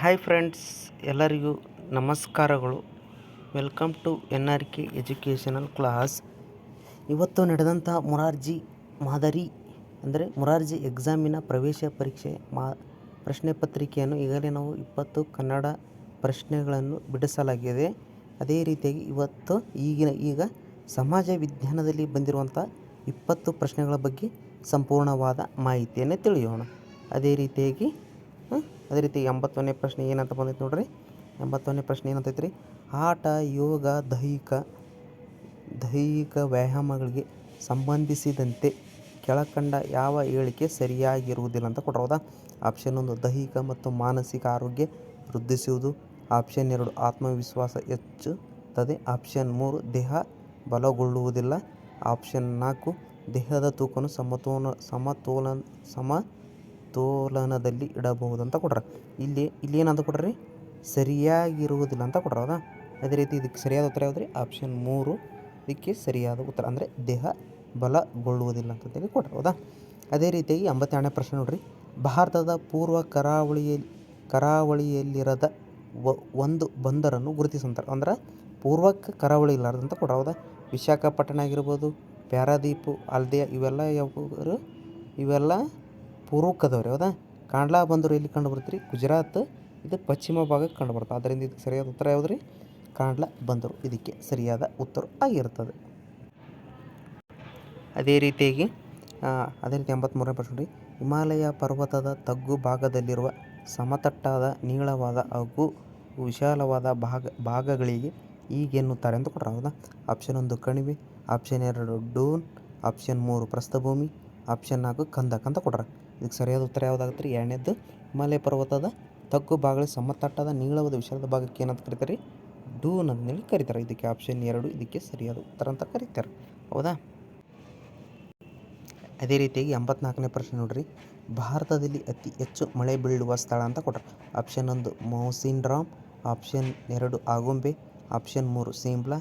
Hi friends ಎಲ್ಲರಿಗೂ ನಮಸ್ಕಾರಗಳು. Welcome to N R K educational class ಇವತ್ತು ನಡೆದಂಥ ಮುರಾರ್ಜಿ ಮಾದರಿ, ಅಂದರೆ ಮುರಾರ್ಜಿ ಎಕ್ಸಾಮಿನ ಪ್ರವೇಶ ಪರೀಕ್ಷೆ ಮಾ, ಪ್ರಶ್ನೆ ಪತ್ರಿಕೆಯನ್ನು ಈಗಲೇ ನಾವು ಇಪ್ಪತ್ತು ಕನ್ನಡ ಪ್ರಶ್ನೆಗಳನ್ನು ಬಿಡಿಸಲಾಗಿದೆ. ಅದೇ ರೀತಿಯಾಗಿ ಇವತ್ತು ಈಗಿನ, ಈಗ ಸಮಾಜ ವಿಜ್ಞಾನದಲ್ಲಿ ಬಂದಿರುವಂಥ ಇಪ್ಪತ್ತು ಪ್ರಶ್ನೆಗಳ ಬಗ್ಗೆ ಸಂಪೂರ್ಣವಾದ ಮಾಹಿತಿಯನ್ನು ತಿಳಿಯೋಣ. ಅದೇ ರೀತಿಯಾಗಿ ಅದೇ ರೀತಿ ಎಂಬತ್ತೊಂದನೇ ಪ್ರಶ್ನೆ ಏನಂತ ಬಂದೈತೆ ನೋಡ್ರಿ. ಎಂಬತ್ತೊಂದನೇ ಪ್ರಶ್ನೆ ಏನಂತೈತೆ ರೀ ಆಟ, ಯೋಗ, ದೈಹಿಕ ದೈಹಿಕ ವ್ಯಾಯಾಮಗಳಿಗೆ ಸಂಬಂಧಿಸಿದಂತೆ ಕೆಳಕಂಡ ಯಾವ ಹೇಳಿಕೆ ಸರಿಯಾಗಿರುವುದಿಲ್ಲ ಅಂತ ಕೊಟ್ರ, ಹೌದಾ? ಆಪ್ಷನ್ ಒಂದು, ದೈಹಿಕ ಮತ್ತು ಮಾನಸಿಕ ಆರೋಗ್ಯ ವೃದ್ಧಿಸುವುದು. ಆಪ್ಷನ್ ಎರಡು, ಆತ್ಮವಿಶ್ವಾಸ ಹೆಚ್ಚುತ್ತದೆ. ಆಪ್ಷನ್ ಮೂರು, ದೇಹ ಬಲಗೊಳ್ಳುವುದಿಲ್ಲ. ಆಪ್ಷನ್ ನಾಲ್ಕು, ದೇಹದ ತೂಕವನ್ನು ಸಮತೋಲ ಸಮತೋಲನ ಸಮತೋಲನದಲ್ಲಿ ಇಡಬಹುದು ಅಂತ ಕೊಡ್ರ. ಇಲ್ಲಿ ಇಲ್ಲಿ ಏನಂತ ಕೊಟ್ರಿ ಸರಿಯಾಗಿರುವುದಿಲ್ಲ ಅಂತ ಕೊಟ್ರ ಹೌದಾ ಅದೇ ರೀತಿ ಇದಕ್ಕೆ ಸರಿಯಾದ ಉತ್ತರ ಯಾವುದ್ರಿ? ಆಪ್ಷನ್ ಮೂರು. ಇದಕ್ಕೆ ಸರಿಯಾದ ಉತ್ತರ ಅಂದರೆ ದೇಹ ಬಲಗೊಳ್ಳುವುದಿಲ್ಲ ಅಂತಂತೇಳಿ ಕೊಟ್ರ ಹೌದಾ? ಅದೇ ರೀತಿಯಾಗಿ ಎಂಬತ್ತೆರಡನೇ ಪ್ರಶ್ನೆ ನೋಡ್ರಿ. ಭಾರತದ ಪೂರ್ವ ಕರಾವಳಿಯಲ್ಲಿ ಕರಾವಳಿಯಲ್ಲಿರದ ಒಂದು ಬಂದರನ್ನು ಗುರುತಿಸಂತಾರೆ ಅಂದ್ರೆ ಪೂರ್ವಕ್ಕೆ ಕರಾವಳಿ ಇಲ್ಲಾರ್ದಂತ ಕೊಟ್ರ ಹೌದಾ? ವಿಶಾಖಪಟ್ಟಣ ಆಗಿರ್ಬೋದು, ಪ್ಯಾರಾದೀಪು ಅಲ್ದೆಯ ಇವೆಲ್ಲ ಯಾವ ಇವೆಲ್ಲ ಪೂರ್ವಕ್ಕದವ್ರಿ ಹೌದಾ ಕಾಂಡ್ಲಾ ಬಂದರು ಇಲ್ಲಿ ಕಂಡು ಬರ್ತೀರಿ ಗುಜರಾತ್, ಇದು ಪಶ್ಚಿಮ ಭಾಗಕ್ಕೆ ಕಂಡು ಬರ್ತದೆ ಅದರಿಂದ ಇದಕ್ಕೆ ಸರಿಯಾದ ಉತ್ತರ ಯಾವುದು ರೀ ಕಾಂಡ್ಲಾ ಬಂದರು ಇದಕ್ಕೆ ಸರಿಯಾದ ಉತ್ತರ ಆಗಿರ್ತದೆ ಅದೇ ರೀತಿಯಾಗಿ ಅದೇ ರೀತಿ ಎಂಬತ್ತ್ಮೂರನೇ ಪ್ರಶ್ನೆ ರೀ ಹಿಮಾಲಯ ಪರ್ವತದ ತಗ್ಗು ಭಾಗದಲ್ಲಿರುವ ಸಮತಟ್ಟಾದ ನೀಳವಾದ ಹಾಗೂ ವಿಶಾಲವಾದ ಭಾಗ, ಭಾಗಗಳಿಗೆ ಈಗೆನ್ನುತ್ತಾರೆ ಅಂತ ಕೊಟ್ಟರೆ ಹೌದಾ? ಆಪ್ಷನ್ ಒಂದು ಕಣಿವೆ ಆಪ್ಷನ್ ಎರಡು ಡೋನ್ ಆಪ್ಷನ್ ಮೂರು ಪ್ರಸ್ಥಭೂಮಿ ಆಪ್ಷನ್ ನಾಲ್ಕು ಕಂದಕ್ ಅಂತ ಕೊಟ್ರ. ಇದಕ್ಕೆ ಸರಿಯಾದ ಉತ್ತರ ಯಾವುದಾಗುತ್ತೆ ರೀ? ಎರಡನೇದ್ದು, ಹಿಮಾಲಯ ಪರ್ವತದ ತಗ್ಗು ಭಾಗಗಳ ಸಮತಟ್ಟಾದ ನೀಳವಾದ ವಿಶಾಲದ ಭಾಗಕ್ಕೆ ಏನಂತ ಕರೀತಾರೆ ಡೂನ್ ಅಂತೇಳಿ ಕರೀತಾರೆ ಇದಕ್ಕೆ ಆಪ್ಷನ್ ಎರಡು, ಇದಕ್ಕೆ ಸರಿಯಾದ ಉತ್ತರ ಅಂತ ಕರೀತಾರೆ ಹೌದಾ? ಅದೇ ರೀತಿಯಾಗಿ ಎಂಬತ್ನಾಲ್ಕನೇ ಪ್ರಶ್ನೆ ನೋಡ್ರಿ. ಭಾರತದಲ್ಲಿ ಅತಿ ಹೆಚ್ಚು ಮಳೆ ಬೀಳುವ ಸ್ಥಳ ಅಂತ ಕೊಟ್ರೆ ಆಪ್ಷನ್ ಒಂದು ಮೌಸಿನ್ ರಾಮ್ ಆಪ್ಷನ್ ಎರಡು, ಆಗುಂಬೆ. ಆಪ್ಷನ್ ಮೂರು ಸಿಂಬ್ಲಾ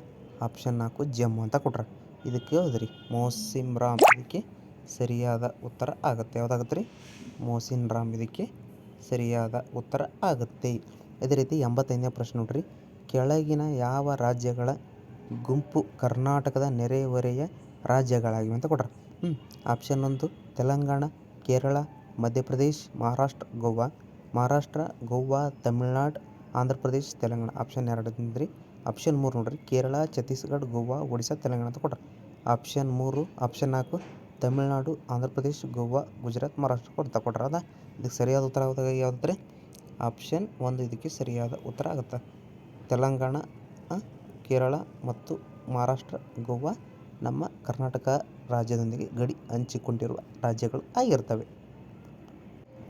ಆಪ್ಷನ್ ನಾಲ್ಕು, ಜಮ್ಮು ಅಂತ ಕೊಟ್ರೆ ಇದಕ್ಕೆ ಹೌದು ರೀ? ಮೌಸಿಮ್ ರಾಮ್ ಇದಕ್ಕೆ ಸರಿಯಾದ ಉತ್ತರ ಆಗುತ್ತೆ. ಯಾವುದಾಗುತ್ತೆ ರೀ ಮೋಸಿನ್ ರಾಮ್ ಇದಕ್ಕೆ ಸರಿಯಾದ ಉತ್ತರ ಆಗುತ್ತೆ. ಅದೇ ರೀತಿ ಎಂಬತ್ತೈದನೇ ಪ್ರಶ್ನೆ ನೋಡ್ರಿ. ಕೆಳಗಿನ ಯಾವ ರಾಜ್ಯಗಳ ಗುಂಪು ಕರ್ನಾಟಕದ ನೆರೆಹೊರೆಯ ರಾಜ್ಯಗಳಾಗಿವೆ ಅಂತ ಕೊಟ್ರ. ಹ್ಞೂ ಆಪ್ಷನ್ ಒಂದು ತೆಲಂಗಾಣ, ಕೇರಳ, ಮಧ್ಯಪ್ರದೇಶ್, ಮಹಾರಾಷ್ಟ್ರ, ಗೋವಾ. ಮಹಾರಾಷ್ಟ್ರ, ಗೋವಾ, ತಮಿಳ್ನಾಡು ಆಂಧ್ರ ಪ್ರದೇಶ್ ತೆಲಂಗಾಣ. ಆಪ್ಷನ್ ಎರಡು ಅಂದ್ರಿ. ಆಪ್ಷನ್ ಮೂರು ನೋಡ್ರಿ. ಕೇರಳ, ಛತ್ತೀಸ್ಗಢ, ಗೋವಾ, ಒಡಿಶಾ, ತೆಲಂಗಾಣ ಅಂತ ಕೊಟ್ರ. ಆಪ್ಷನ್ ಮೂರು, ಆಪ್ಷನ್ ನಾಲ್ಕು ತಮಿಳ್ನಾಡು, ಆಂಧ್ರ ಪ್ರದೇಶ್, ಗೋವಾ, ಗುಜರಾತ್, ಮಹಾರಾಷ್ಟ್ರ ಕೊಡ್ತಾ ಅದ ಇದಕ್ಕೆ ಸರಿಯಾದ ಉತ್ತರ ಯಾವುದ್ರೆ ಆಪ್ಷನ್ ಒಂದು ಇದಕ್ಕೆ ಸರಿಯಾದ ಉತ್ತರ ಆಗುತ್ತೆ. ತೆಲಂಗಾಣ ಕೇರಳ ಮತ್ತು ಮಹಾರಾಷ್ಟ್ರ, ಗೋವಾ ನಮ್ಮ ಕರ್ನಾಟಕ ರಾಜ್ಯದೊಂದಿಗೆ ಗಡಿ ಹಂಚಿಕೊಂಡಿರುವ ರಾಜ್ಯಗಳು ಆಗಿರ್ತವೆ.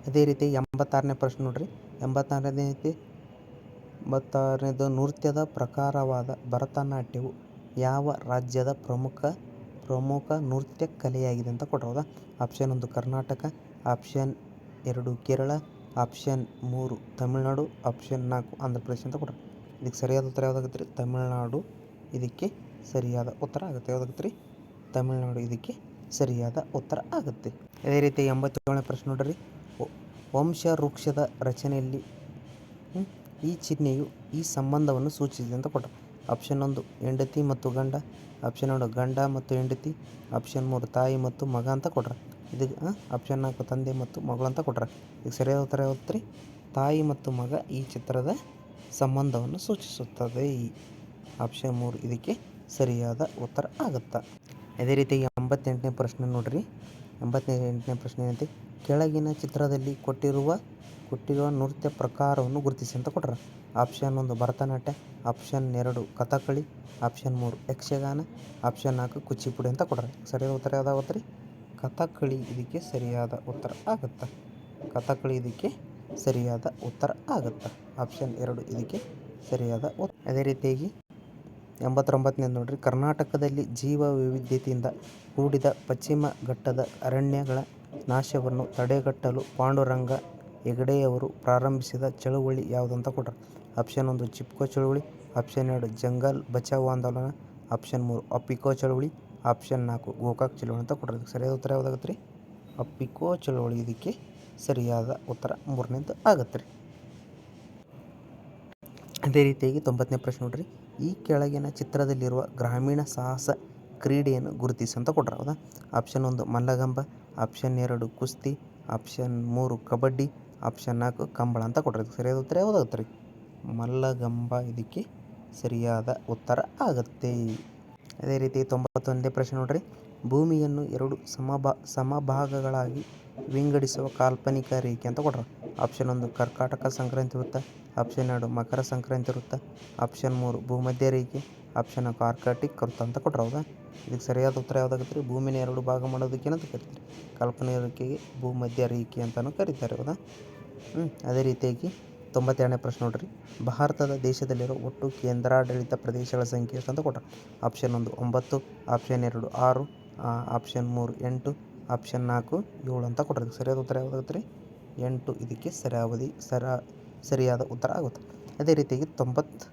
ಅದೇ ರೀತಿ ಎಂಬತ್ತಾರನೇ ಪ್ರಶ್ನೆ ನೋಡ್ರಿ. ಎಂಬತ್ತಾರನೇ ಐತಿ ಎಂಬತ್ತಾರನೇದು ನೃತ್ಯದ ಪ್ರಕಾರವಾದ ಭರತನಾಟ್ಯವು ಯಾವ ರಾಜ್ಯದ ಪ್ರಮುಖ ಪ್ರಮುಖ ನೃತ್ಯ ಕಲೆಯಾಗಿದೆ ಅಂತ ಕೊಟ್ಟರೌದಾ ಆಪ್ಷನ್ ಒಂದು ಕರ್ನಾಟಕ, ಆಪ್ಷನ್ ಎರಡು ಕೇರಳ, ಆಪ್ಷನ್ ಮೂರು ತಮಿಳುನಾಡು, ಆಪ್ಷನ್ ನಾಲ್ಕು ಆಂಧ್ರ ಪ್ರದೇಶ ಅಂತ ಕೊಟ್ಟರು ಇದಕ್ಕೆ ಸರಿಯಾದ ಉತ್ತರ ಯಾವುದಾಗುತ್ತೆ ರೀ ತಮಿಳುನಾಡು, ಇದಕ್ಕೆ ಸರಿಯಾದ ಉತ್ತರ ಆಗುತ್ತೆ. ಯಾವುದಾಗುತ್ತೆ ರೀ ತಮಿಳುನಾಡು, ಇದಕ್ಕೆ ಸರಿಯಾದ ಉತ್ತರ ಆಗುತ್ತೆ. ಅದೇ ರೀತಿ ಎಂಬತ್ತೇಳನೇ ಪ್ರಶ್ನೆ ನೋಡ್ರಿ. ವಂಶ ವೃಕ್ಷದ ರಚನೆಯಲ್ಲಿ ಈ ಚಿಹ್ನೆಯು ಈ ಸಂಬಂಧವನ್ನು ಸೂಚಿಸಿದೆ ಅಂತ ಕೊಟ್ಟರು ಆಪ್ಷನ್ ಒಂದು, ಹೆಂಡತಿ ಮತ್ತು ಗಂಡ. ಆಪ್ಷನ್ ಎರಡು, ಗಂಡ ಮತ್ತು ಹೆಂಡತಿ. ಆಪ್ಷನ್ ಮೂರು, ತಾಯಿ ಮತ್ತು ಮಗ ಅಂತ ಕೊಟ್ರ. ಇದು ಆಪ್ಷನ್ ನಾಲ್ಕು, ತಂದೆ ಮತ್ತು ಮಗಳು ಅಂತ ಕೊಟ್ರ. ಈಗ ಸರಿಯಾದ ಉತ್ತರ ಯಾವತ್ತು ರೀ? ತಾಯಿ ಮತ್ತು ಮಗ ಈ ಚಿತ್ರದ ಸಂಬಂಧವನ್ನು ಸೂಚಿಸುತ್ತದೆ. ಈ ಆಪ್ಷನ್ ಮೂರು, ಇದಕ್ಕೆ ಸರಿಯಾದ ಉತ್ತರ ಆಗುತ್ತಾ. ಅದೇ ರೀತಿ ಎಂಬತ್ತೆಂಟನೇ ಪ್ರಶ್ನೆ ನೋಡ್ರಿ. ಎಂಬತ್ತೆಂಟನೇ ಪ್ರಶ್ನೆ ಏನಂತೆ? ಕೆಳಗಿನ ಚಿತ್ರದಲ್ಲಿ ಕೊಟ್ಟಿರುವ ಕೊಟ್ಟಿರುವ ನೃತ್ಯ ಪ್ರಕಾರವನ್ನು ಗುರುತಿಸಿ ಅಂತ ಕೊಟ್ರ. ಆಪ್ಷನ್ ಒಂದು ಭರತನಾಟ್ಯ, ಆಪ್ಷನ್ ಎರಡು ಕಥಕಳಿ ಆಪ್ಷನ್ ಮೂರು ಯಕ್ಷಗಾನ, ಆಪ್ಷನ್ ನಾಲ್ಕು ಕುಚಿಪುಡಿ ಅಂತ ಕೊಡ್ರಿ. ಸರಿಯಾದ ಉತ್ತರ ಯಾವ್ದಾಗುತ್ತೆ ರೀ? ಕಥಕ್ಕಳಿ ಇದಕ್ಕೆ ಸರಿಯಾದ ಉತ್ತರ ಆಗುತ್ತೆ. ಕಥಕಳಿ ಇದಕ್ಕೆ ಸರಿಯಾದ ಉತ್ತರ ಆಗುತ್ತೆ. ಆಪ್ಷನ್ ಎರಡು ಇದಕ್ಕೆ ಸರಿಯಾದ ಉತ್ ಅದೇ ರೀತಿಯಾಗಿ ಎಂಬತ್ತೊಂಬತ್ತನೇ ನೋಡ್ರಿ. ಕರ್ನಾಟಕದಲ್ಲಿ ಜೀವ ವೈವಿಧ್ಯತೆಯಿಂದ ಕೂಡಿದ ಪಶ್ಚಿಮ ಘಟ್ಟದ ಅರಣ್ಯಗಳ ನಾಶವನ್ನು ತಡೆಗಟ್ಟಲು ಪಾಂಡುರಂಗ ಹೆಗಡೆಯವರು ಪ್ರಾರಂಭಿಸಿದ ಚಳುವಳಿ ಯಾವುದಂತ ಕೊಟ್ಟರೆ ಆಪ್ಷನ್ ಒಂದು, ಚಿಪ್ಕೋ ಚಳುವಳಿ. ಆಪ್ಷನ್ ಎರಡು, ಜಂಗಲ್ ಬಚಾವ್ ಆಂದೋಲನ. ಆಪ್ಷನ್ ಮೂರು ಅಪ್ಪಿಕೋ ಚಳುವಳಿ. ಆಪ್ಷನ್ ನಾಲ್ಕು, ಗೋಕಾಕ್ ಚಳುವಳಿ ಅಂತ ಕೊಟ್ಟರು ಇದಕ್ಕೆ ಸರಿಯಾದ ಉತ್ತರ ಯಾವುದಾಗುತ್ತೆ ರೀ ಅಪ್ಪಿಕೋ ಚಳುವಳಿ. ಇದಕ್ಕೆ ಸರಿಯಾದ ಉತ್ತರ ಮೂರನೇದು ಆಗತ್ತೆ ರೀ ಅದೇ ರೀತಿಯಾಗಿ ತೊಂಬತ್ತನೇ ಪ್ರಶ್ನೆ ನೋಡ್ರಿ. ಈ ಕೆಳಗಿನ ಚಿತ್ರದಲ್ಲಿರುವ ಗ್ರಾಮೀಣ ಸಾಹಸ ಕ್ರೀಡೆಯನ್ನು ಗುರುತಿಸಿ ಅಂತ ಕೊಟ್ರ, ಹೌದಾ? ಆಪ್ಷನ್ ಒಂದು, ಮಲ್ಲಗಂಬ. ಆಪ್ಷನ್ ಎರಡು, ಕುಸ್ತಿ. ಆಪ್ಷನ್ ಮೂರು, ಕಬಡ್ಡಿ. ಆಪ್ಷನ್ ನಾಲ್ಕು ಕಂಬಳ ಅಂತ ಕೊಟ್ರಿ. ಸರಿಯಾದ ಉತ್ತರ ಯಾವುದಾಗುತ್ತೆ ರೀ? ಮಲ್ಲಗಂಬ. ಇದಕ್ಕೆ ಸರಿಯಾದ ಉತ್ತರ ಆಗುತ್ತೆ. ಅದೇ ರೀತಿ ತೊಂಬತ್ತೊಂದನೇ ಪ್ರಶ್ನೆ ನೋಡ್ರಿ. ಭೂಮಿಯನ್ನು ಎರಡು ಸಮ ಸಮಭಾಗಗಳಾಗಿ ವಿಂಗಡಿಸುವ ಕಾಲ್ಪನಿಕ ರೇಖೆ ಅಂತ ಕೊಟ್ರ. ಆಪ್ಷನ್ ಒಂದು, ಕರ್ಕಾಟಕ ಸಂಕ್ರಾಂತಿ ವೃತ್ತ. ಆಪ್ಷನ್ ಎರಡು, ಮಕರ ಸಂಕ್ರಾಂತಿ ವೃತ್ತ. ಆಪ್ಷನ್ ಮೂರು, ಭೂಮಧ್ಯ ರೇಖೆ. ಆಪ್ಷನ್ ನಾಲ್ಕು, ಆರ್ಕಾಟಿಕ್ ವೃತ್ತ ಅಂತ ಕೊಟ್ರ. ಹೌದಾ? ಇದಕ್ಕೆ ಸರಿಯಾದ ಉತ್ತರ ಯಾವುದಾಗುತ್ತೆ ಭೂಮಿನ ಎರಡು ಭಾಗ ಮಾಡೋದಕ್ಕೆ ಏನಂತ ಕರಿತಾರೆ? ಕಾಲ್ಪನಿಕ ರೇಖೆಗೆ ಭೂಮಧ್ಯ ರೇಖೆ ಅಂತಲೂ ಕರೀತಾರೆ, ಹೌದಾ? ಹ್ಞೂ ಅದೇ ರೀತಿಯಾಗಿ ತೊಂಬತ್ತೆರಡನೇ ಪ್ರಶ್ನೆ ನೋಡ್ರಿ. ಭಾರತದ ದೇಶದಲ್ಲಿರೋ ಒಟ್ಟು ಕೇಂದ್ರಾಡಳಿತ ಪ್ರದೇಶಗಳ ಸಂಖ್ಯೆ ಎಷ್ಟು ಅಂತ ಕೊಟ್ಟ ಆಪ್ಷನ್ ಒಂದು ಒಂಬತ್ತು, ಆಪ್ಷನ್ ಎರಡು ಆರು ಆಪ್ಷನ್ ಮೂರು ಎಂಟು, ಆಪ್ಷನ್ ನಾಲ್ಕು ಏಳು ಅಂತ ಕೊಟ್ಟರೆ ಸರಿಯಾದ ಉತ್ತರ ಯಾವುದಾಗುತ್ತೆ ರೀ ಎಂಟು. ಇದಕ್ಕೆ ಸರಿಯಾವಧಿ ಸರ, ಸರಿಯಾದ ಉತ್ತರ ಆಗುತ್ತೆ. ಅದೇ ರೀತಿಯಾಗಿ ತೊಂಬತ್ತು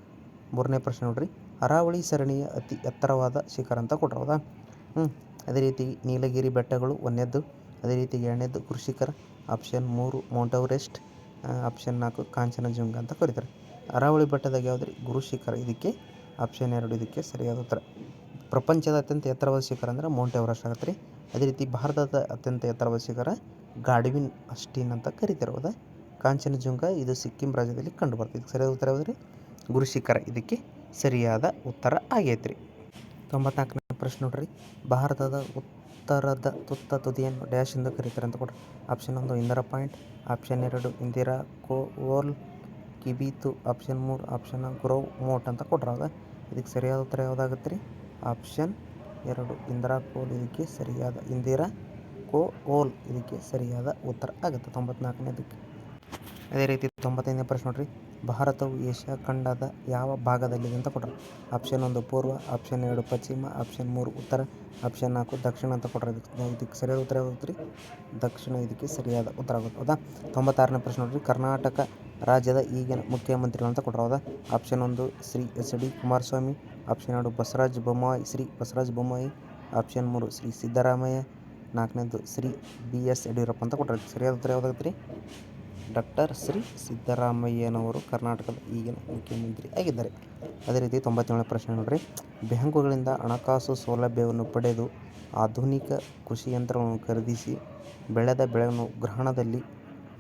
ಮೂರನೇ ಪ್ರಶ್ನೆ ನೋಡ್ರಿ. ಅರಾವಳಿ ಸರಣಿಯ ಅತಿ ಎತ್ತರವಾದ ಶಿಖರ ಅಂತ ಕೊಟ್ರು, ಹೌದಾ? ಹ್ಞೂ ಅದೇ ರೀತಿ ನೀಲಗಿರಿ ಬೆಟ್ಟಗಳು ಒಂದನೇದ್ದು ಅದೇ ರೀತಿ ಎರಡನೇದ್ದು ಕೃಷಿಕರ ಆಪ್ಷನ್ ಮೂರು ಮೌಂಟ್ ಎವರೆಸ್ಟ್ ಆಪ್ಷನ್ ನಾಲ್ಕು ಕಾಂಚನಜುಂಗ ಅಂತ ಕರೀತಾರೆ. ಅರಾವಳಿ ಬೆಟ್ಟದಾಗ ಯಾವುದ್ರಿ? ಗುರು ಶಿಖರ ಇದಕ್ಕೆ ಆಪ್ಷನ್ ಎರಡು, ಇದಕ್ಕೆ ಸರಿಯಾದ ಉತ್ತರ. ಪ್ರಪಂಚದ ಅತ್ಯಂತ ಎತ್ತರವಾದ ಶಿಖರ ಅಂದರೆ ಮೌಂಟ್ ಎವರೆಸ್ಟ್ ಆಗುತ್ತೆ ರೀ. ಅದೇ ರೀತಿ ಭಾರತದ ಅತ್ಯಂತ ಎತ್ತರವಾದ ಶಿಖರ ಗಾಡ್ವಿನ್ ಅಸ್ಟಿನ್ ಅಂತ ಕರೀತಾರೆ, ಹೌದಾ? ಕಾಂಚನಜುಂಗ ಇದು ಸಿಕ್ಕಿಂ ರಾಜ್ಯದಲ್ಲಿ ಕಂಡು ಬರ್ತದೆ. ಸರಿಯಾದ ಉತ್ತರ ಯಾವುದ್ರಿ? ಗುರು ಶಿಖರ ಇದಕ್ಕೆ ಸರಿಯಾದ ಉತ್ತರ ಆಗೈತ್ರಿ. ತೊಂಬತ್ನಾಲ್ಕನೇ ಪ್ರಶ್ನೆ ನೋಡ್ರಿ. ಭಾರತದ ಉತ್ತರದ ತುತ್ತ ತುದಿಯನ್ನು ಡ್ಯಾಶ್ ಎಂದು ಕರೀತಾರೆ ಅಂತ ಕೊಡ್ರಿ. ಆಪ್ಷನ್ ಒಂದು ಇಂದಿರಾ ಪಾಯಿಂಟ್ ಆಪ್ಷನ್ ಎರಡು ಇಂದಿರಾ ಕೋಲ್ ಕಿಬೀತು ಆಪ್ಷನ್ ಮೂರು ಆಪ್ಷನ್ ಗ್ರೋವ್ ಮೋಟ್ ಅಂತ ಕೊಟ್ರಾಗ ಇದಕ್ಕೆ ಸರಿಯಾದ ಉತ್ತರ ಯಾವುದಾಗುತ್ತೆ ರೀ ಆಪ್ಷನ್ ಎರಡು ಇಂದಿರಾ ಕೋಲ್, ಇದಕ್ಕೆ ಸರಿಯಾದ ಇಂದಿರಾ ಕೋ, ಓಲ್, ಇದಕ್ಕೆ ಸರಿಯಾದ ಉತ್ತರ ಆಗುತ್ತೆ. ತೊಂಬತ್ನಾಲ್ಕನೇದಕ್ಕೆ. ಅದೇ ರೀತಿ ತೊಂಬತ್ತೈದನೇ ಪ್ರಶ್ನೆ ನೋಡ್ರಿ. ಭಾರತವು ಏಷ್ಯಾ ಖಂಡದ ಯಾವ ಭಾಗದಲ್ಲಿದೆ ಅಂತ ಕೊಟ್ರೆ. ಆಪ್ಷನ್ ಒಂದು ಪೂರ್ವ, ಆಪ್ಷನ್ ಎರಡು ಪಶ್ಚಿಮ, ಆಪ್ಷನ್ ಮೂರು ಉತ್ತರ, ಆಪ್ಷನ್ ನಾಲ್ಕು ದಕ್ಷಿಣ ಅಂತ ಇದಕ್ಕೆ ಇದಕ್ಕೆ ಸರಿಯಾದ ಉತ್ತರ ಯಾವುದು ರೀ ದಕ್ಷಿಣ ಇದಕ್ಕೆ ಸರಿಯಾದ ಉತ್ತರ ಆಗುತ್ತೆ ಹೌದಾ? ತೊಂಬತ್ತಾರನೇ ಪ್ರಶ್ನೆ ನೋಡ್ರಿ. ಕರ್ನಾಟಕ ರಾಜ್ಯದ ಈಗಿನ ಮುಖ್ಯಮಂತ್ರಿಗಳು ಅಂತ ಕೊಟ್ರೆ. ಹೌದಾ? ಆಪ್ಷನ್ ಒಂದು Shri S D Kumaraswamy, option ಎರಡು ಬಸವರಾಜ ಬೊಮ್ಮಾಯಿ, ಶ್ರೀ ಬಸವರಾಜ ಬೊಮ್ಮಾಯಿ, ಆಪ್ಷನ್ ಮೂರು ಶ್ರೀ ಸಿದ್ದರಾಮಯ್ಯ, ನಾಲ್ಕನೇದು ಶ್ರೀ ಬಿ ಎಸ್ ಯಡಿಯೂರಪ್ಪ ಅಂತ ಕೊಟ್ಟರೆ ಸರಿಯಾದ ಉತ್ತರ ಯಾವುದಾಗುತ್ತೆ ರೀ ಡಾಕ್ಟರ್ ಶ್ರೀ ಸಿದ್ದರಾಮಯ್ಯನವರು ಕರ್ನಾಟಕದ ಈಗಿನ ಮುಖ್ಯಮಂತ್ರಿ ಆಗಿದ್ದಾರೆ. ಅದೇ ರೀತಿ ತೊಂಬತ್ತೇಳನೇ ಪ್ರಶ್ನೆ ನೋಡ್ರಿ. ಬ್ಯಾಂಕುಗಳಿಂದ ಹಣಕಾಸು ಸೌಲಭ್ಯವನ್ನು ಪಡೆದು ಆಧುನಿಕ ಕೃಷಿ ಯಂತ್ರವನ್ನು ಖರೀದಿಸಿ ಬೆಳೆದ ಬೆಳೆಯನ್ನು ಗ್ರಹಣದಲ್ಲಿ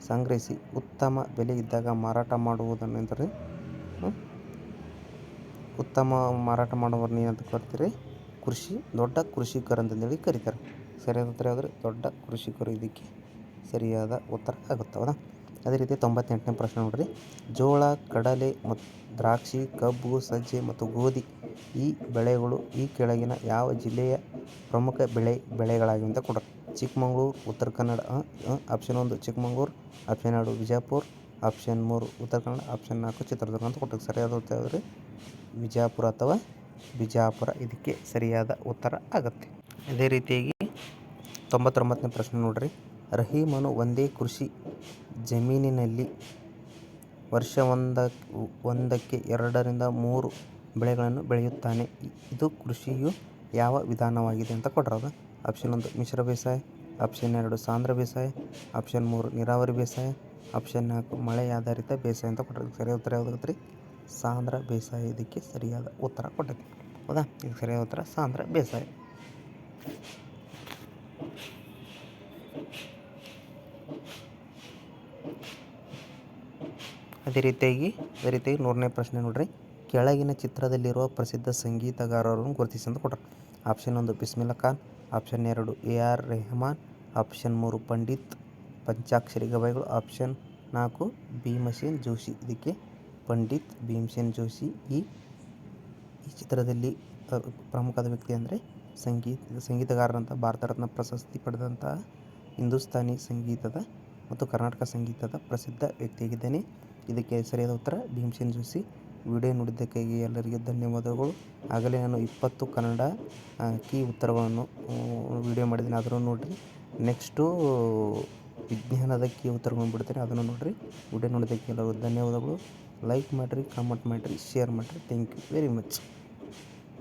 ಸಂಗ್ರಹಿಸಿ ಉತ್ತಮ ಬೆಲೆ ಇದ್ದಾಗ ಮಾರಾಟ ಮಾಡುವುದನ್ನು ಎಂದರೆ ಉತ್ತಮ ಮಾರಾಟ ಮಾಡುವವರನ್ನು ಏನಂತ ಕರಿತೀರಿ? ಕೃಷಿ, ದೊಡ್ಡ ಕೃಷಿಕರು ಅಂತಂದೇಳಿ ಕರೀತಾರೆ. ಸರಿಯಾದ ಉತ್ತರ ಯಾವುದ್ರೆ? ದೊಡ್ಡ ಕೃಷಿಕರು ಇದಕ್ಕೆ ಸರಿಯಾದ ಉತ್ತರ ಆಗುತ್ತವಲ್ಲ ಅದೇ ರೀತಿ ತೊಂಬತ್ತೆಂಟನೇ ಪ್ರಶ್ನೆ ನೋಡ್ರಿ. ಜೋಳ, ಕಡಲೆ ಮತ್ತು ದ್ರಾಕ್ಷಿ, ಕಬ್ಬು, ಸಜ್ಜೆ ಮತ್ತು ಗೋಧಿ ಈ ಬೆಳೆಗಳು ಈ ಕೆಳಗಿನ ಯಾವ ಜಿಲ್ಲೆಯ ಪ್ರಮುಖ ಬೆಳೆ ಬೆಳೆಗಳಾಗಿವೆ ಅಂತ ಕೊಡ್ರಿ. ಚಿಕ್ಕಮಗಳೂರು, ಉತ್ತರ ಕನ್ನಡ ಆಪ್ಷನ್ ಒಂದು ಚಿಕ್ಕಮಗಳೂರು ಆಪ್ಷನ್ ಎರಡು ವಿಜಯಪುರ ಆಪ್ಷನ್ ಮೂರು ಉತ್ತರ ಕನ್ನಡ ಆಪ್ಷನ್ ನಾಲ್ಕು ಚಿತ್ರದುರ್ಗ ಅಂತ ಕೊಟ್ಟಿಗೆ ಸರಿಯಾದ ಉತ್ತರ ಯಾವುದ್ರಿ ವಿಜಯಪುರ ಅಥವಾ ಬಿಜಾಪುರ ಇದಕ್ಕೆ ಸರಿಯಾದ ಉತ್ತರ ಆಗುತ್ತೆ. ಅದೇ ರೀತಿಯಾಗಿ ತೊಂಬತ್ತೊಂಬತ್ತನೇ ಪ್ರಶ್ನೆ ನೋಡ್ರಿ. ರಹೀಮನು ಒಂದೇ ಕೃಷಿ ಜಮೀನಿನಲ್ಲಿ ವರ್ಷ ಒಂದ ಒಂದಕ್ಕೆ ಎರಡರಿಂದ ಮೂರು ಬೆಳೆಗಳನ್ನು ಬೆಳೆಯುತ್ತಾನೆ. ಇದು ಕೃಷಿಯು ಯಾವ ವಿಧಾನವಾಗಿದೆ ಅಂತ ಕೊಟ್ರದು ಆಪ್ಷನ್ ಒಂದು, ಮಿಶ್ರ ಬೇಸಾಯ. ಆಪ್ಷನ್ ಎರಡು ಸಾಂದ್ರ ಬೇಸಾಯ. ಆಪ್ಷನ್ ಮೂರು, ನೀರಾವರಿ ಬೇಸಾಯ. ಆಪ್ಷನ್ ನಾಲ್ಕು, ಮಳೆ ಆಧಾರಿತ ಬೇಸಾಯ ಅಂತ ಕೊಟ್ಟರೆ ಸರಿಯಾದ ಉತ್ತರ ಯಾವುದಾಗುತ್ತೆ ಸಾಂದ್ರ ಬೇಸಾಯ. ಇದಕ್ಕೆ ಸರಿಯಾದ ಉತ್ತರ ಕೊಟ್ಟೈತಿ ಹೌದಾ? ಇದು ಸರಿಯಾದ ಉತ್ತರ ಸಾಂದ್ರ ಬೇಸಾಯ. ಅದೇ ರೀತಿಯಾಗಿ ಅದೇ ರೀತಿಯಾಗಿ ನೂರನೇ ಪ್ರಶ್ನೆ ನೋಡ್ರಿ. ಕೆಳಗಿನ ಚಿತ್ರದಲ್ಲಿರುವ ಪ್ರಸಿದ್ಧ ಸಂಗೀತಗಾರರನ್ನು ಗುರುತಿಸಿ ಅಂತ ಕೊಟ್ಟರು ಆಪ್ಷನ್ ಒಂದು ಬಿಸ್ಮಿಲ್ಲಾ ಖಾನ್. ಆಪ್ಷನ್ ಎರಡು, ಎ ಆರ್ ರೆಹಮಾನ್. ಆಪ್ಷನ್ ಮೂರು, ಪಂಡಿತ್ ಪಂಚಾಕ್ಷರಿ ಗವಾಯಿಗಳು. ಆಪ್ಷನ್ ನಾಲ್ಕು, ಭೀಮಸೇನ್ ಜೋಶಿ. ಇದಕ್ಕೆ ಪಂಡಿತ್ ಭೀಮಸೇನ್ ಜೋಶಿ ಈ ಈ ಚಿತ್ರದಲ್ಲಿ ಪ್ರಮುಖದ ವ್ಯಕ್ತಿ ಅಂದರೆ ಸಂಗೀತ, ಸಂಗೀತಗಾರರಂತ, ಭಾರತ ರತ್ನ ಪ್ರಶಸ್ತಿ ಪಡೆದಂತಹ ಹಿಂದೂಸ್ತಾನಿ ಸಂಗೀತದ ಮತ್ತು ಕರ್ನಾಟಕ ಸಂಗೀತದ ಪ್ರಸಿದ್ಧ ವ್ಯಕ್ತಿಯಾಗಿದ್ದೇನೆ. ಇದಕ್ಕೆ ಸರಿಯಾದ ಉತ್ತರ, ಭೀಮಸೇನ್ ಜೋಶಿ. ವಿಡಿಯೋ ನೋಡಿದ್ದಕ್ಕಾಗಿ ಎಲ್ಲರಿಗೆ ಧನ್ಯವಾದಗಳು. ಆಗಲೇ ನಾನು ಇಪ್ಪತ್ತು ಕನ್ನಡ ಕೀ ಉತ್ತರವನ್ನು ವಿಡಿಯೋ ಮಾಡಿದ್ದೀನಿ. ಅದನ್ನು ನೋಡಿರಿ. ನೆಕ್ಸ್ಟು, ವಿಜ್ಞಾನದ ಕೀ ಉತ್ತರಗಳನ್ನು ಬಿಡ್ತೀನಿ. ಅದನ್ನು ನೋಡಿರಿ. ವಿಡಿಯೋ ನೋಡಿದ್ದಕ್ಕೆ ಎಲ್ಲರಿಗೂ ಧನ್ಯವಾದಗಳು. ಲೈಕ್ ಮಾಡಿರಿ, ಕಾಮೆಂಟ್ ಮಾಡಿರಿ, ಶೇರ್ ಮಾಡಿರಿ. Thank you very much.